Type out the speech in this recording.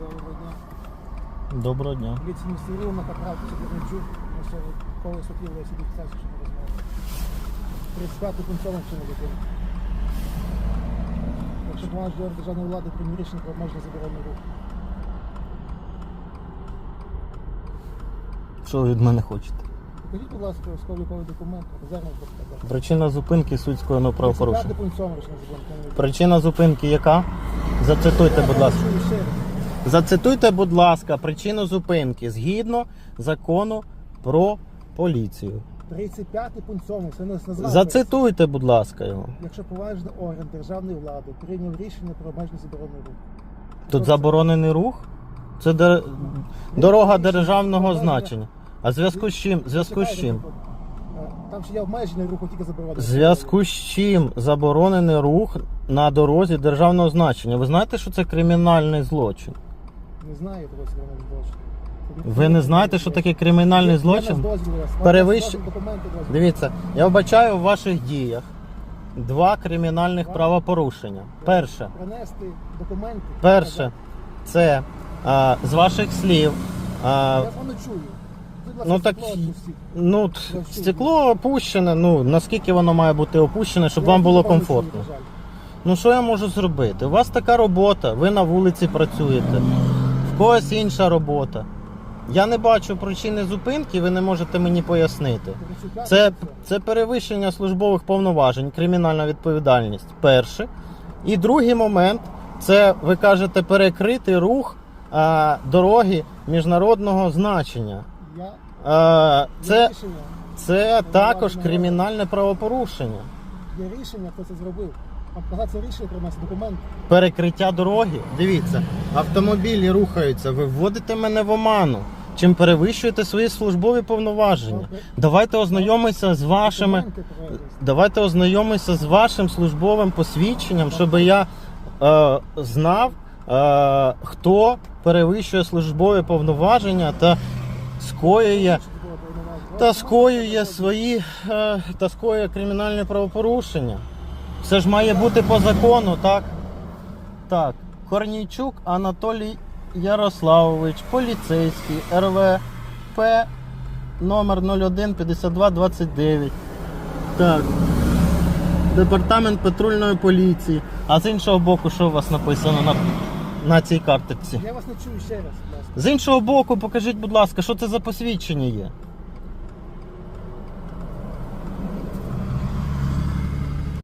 Доброго дня. Доброго дня. Сидоренчук. На сьогодні коли сокіл я собі писав, що не розмовляю. 35 пунктовим чи не дитину. Якщо плануєш до державної влади приймі рішення про обмеження заборонений рух. Що ви від мене хочете? Покажіть, будь ласка, військовий документ, резервний блокпост. Причина зупинки суть скоєного правопорушення. 35 пункт 7 рішення заборонений. Причина зупинки яка? Зацитуйте, будь ласка. Зацитуйте, будь ласка, причину зупинки згідно закону про поліцію. 35 пункт 7, це не назвав. Зацитуйте, будь ласка, його. Якщо поважний орган державної влади прийняв рішення про обмеження заборонений рух. Тут заборонений рух. Це дер- дорога державного значення. А зв'язку з чим? Зв'язку з чим? Е, Там ще є обмежений рух, тільки заборонений. Зв'язку з чим заборонений рух на дорозі державного значення? Ви знаєте, що це кримінальний злочин? Не знаю того скромного злочин. Ви не знаєте, що таке кримінальний злочин? Перевищ-. Дивіться, я вбачаю в ваших діях два кримінальних правопорушення. Перше, Принести документи. перше, це а, з ваших слів. А, Я вами чую. Будь ласка, Ну, так ну, т- стекло опущене. Ну наскільки воно має бути опущене, щоб вам було чую, комфортно? на жаль. Ну що я можу зробити? У вас така робота, ви на вулиці працюєте, когось інша робота. Я не бачу причини зупинки, ви не можете мені пояснити. Це, це перевищення службових повноважень, кримінальна відповідальність. Перше. І другий момент це ви кажете перекрити рух а, дороги міжнародного значення. А, це, це також кримінальне правопорушення. Є рішення, хто це зробив. Це рішення принести документи. Перекриття дороги. Дивіться, автомобілі рухаються. Ви вводите мене в оману. Чим перевищуєте свої службові повноваження? Давайте ознайомимося з вашими. Давайте ознайомимося з вашим службовим посвідченням, щоб я е, знав, е, хто перевищує службові повноваження та скоює, та скоює свої е, та скоює кримінальне правопорушення. Це ж має бути по закону, так? Так. Корнійчук Анатолій Ярославович, поліцейський, РВП номер 01 52 29. Так. Департамент патрульної поліції. А з іншого боку, що у вас написано на, на цій карточці? Я вас не чую ще раз, будь ласка. З іншого боку, покажіть, будь ласка, що це за посвідчення є?